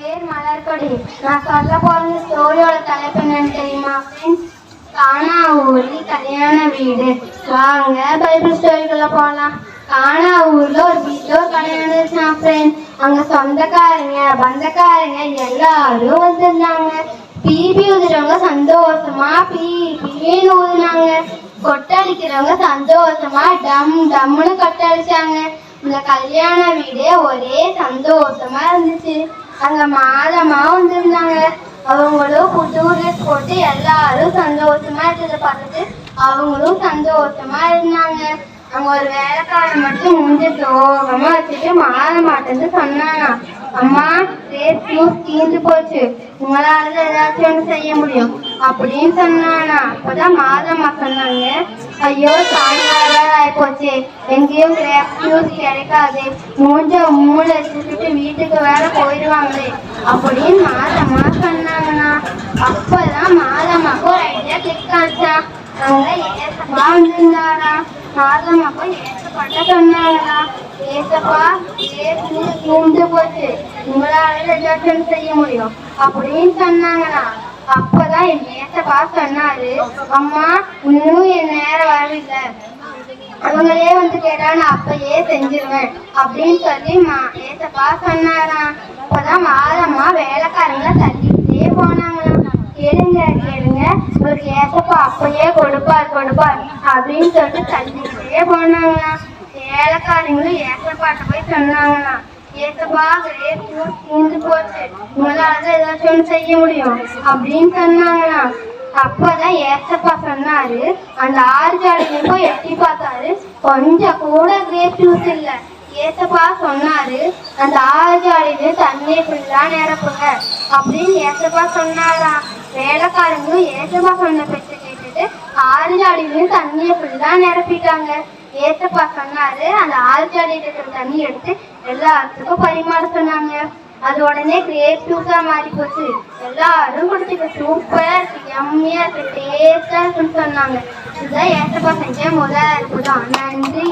பேர் மலர்கொடி. நான் சொல்ல போற ஸ்டோரியோட தலைப்பு என்னன்னு தெரியுமா ஃப்ரெண்ட்ஸ் காணா ஊரில் கல்யாண வீடு. வாங்க பைபிள் ஸ்டோரிக்குள்ள போகலாம் காணா ஊர்ல ஒரு வீட்டோ ஒரு கல்யாணம் இருந்துச்சுன்னா ஃப்ரெண்ட்ஸ் அங்க சொந்தக்காரங்க பந்தக்காரங்க எல்லாரும் வந்திருந்தாங்க. பீபி ஊதுறவங்க சந்தோஷமா பீ பீன்னு ஊதுனாங்க. கொட்டடிக்கிறவங்க சந்தோஷமா டம் டம்னு கொட்டடிச்சாங்க. இந்த கல்யாண வீடு ஒரே சந்தோஷமா இருந்துச்சு. அங்க மாதமா வந்திருந்தாங்க அவங்களும் புது ட்ரெஸ் போட்டு எல்லாரும் சந்தோஷமா இருந்ததை பார்த்துட்டு அவங்களும் சந்தோஷமா இருந்தாங்க. அங்க ஒரு வேலைக்காரன் மட்டும் மூஞ்ச சோகமா வச்சுட்டு மாற மாட்டேன்னு சொன்னானா. அம்மா ரேட் ஜூஸ் தீர்ந்து போச்சு. உங்களால ஏதாச்சும் ஒன்று செய்ய முடியும் அப்படின்னு சொன்னானா. அப்பதான் மாதம்மா சொன்னாங்க ஐயோ சாயங்காலம் ஆயிப்போச்சு. எங்கேயும் கிரேப் ஜூஸ் கிடைக்காது. மூஞ்ச மூளை வச்சுட்டு வீட்டுக்கு வேற போயிடுவாங்களே அப்படின்னு மாதம்மா சொன்னாங்கண்ணா. அப்பதான் மாதமாக்கு ஒரு ஐடியா கிளிக் ஆச்சா அவங்க ஏசப்பா வந்திருந்தாரா. மாதமாக்கு ஏசப்பட்ட சொன்னாங்களா ஏசப்பா ஏசு தூண்டு போச்சு. உங்களால ஏதாச்சும் செய்ய முடியும் அப்படின்னு சொன்னாங்கண்ணா. அப்பதான் என் ஏசப்பா சொன்னாரு அம்மா இன்னும் என் நேரம் வரல அவங்களே வந்து கேட்டா நான் அப்பயே செஞ்சிருவேன் அப்படின்னு சொல்லி மா ஏசப்பா சொன்னாராம் அப்பதான் மாதமா வேலைக்காரங்களை தள்ளிக்கிட்டே போனாங்களாம். கேளுங்க கேளுங்க. ஒரு ஏசப்பா அப்பயே கொடுப்பார் கொடுப்பார் அப்படின்னு சொல்லிட்டு தள்ளிக்கிட்டே போனாங்களாம். வேலைக்காரங்களும் ஏசப்பாட்ட போய் சொன்னாங்களாம். ஏசப்பா கிரேப் தீர்ந்து போச்சு. உங்களால ஏதாச்சும் ஒண்ணு செய்ய முடியும் அப்படின்னு சொன்னாங்களாம். அப்பதான் ஏசப்பா சொன்னாரு. அந்த ஆறு ஜாடியில போய் எட்டி பார்த்தாரு. கொஞ்சம் கூட கிரேப் ஜூஸ் இல்ல. ஏசப்பா சொன்னாரு அந்த ஆறு ஜாடியில தண்ணி ஃபுல்லா நிரப்புங்க அப்படின்னு ஏசப்பா சொன்னாரா? வேலைக்காரங்களும் ஏசப்பா சொன்ன பேச்ச கேட்டுட்டு ஆறு ஜாடியிலையும் தண்ணியை ஃபுல்லா நிரப்பிட்டாங்க. ஏசப்பா சொன்னாரு அந்த ஆறு ஜாடியில இருக்கிற தண்ணி எடுத்து எல்லாத்துக்கும் பரிமாற சொன்னாங்க. அது உடனே கிரேப் ஜூஸா மாறி போச்சு. எல்லாரும் குடிச்சுக்க சூப்பரா இருக்கு எம்மியா இருக்கு டேஸ்டா இருக்குன்னு சொன்னாங்க. இதுதான் ஏசப்பா செஞ்ச முதல் அற்புதம் நன்றி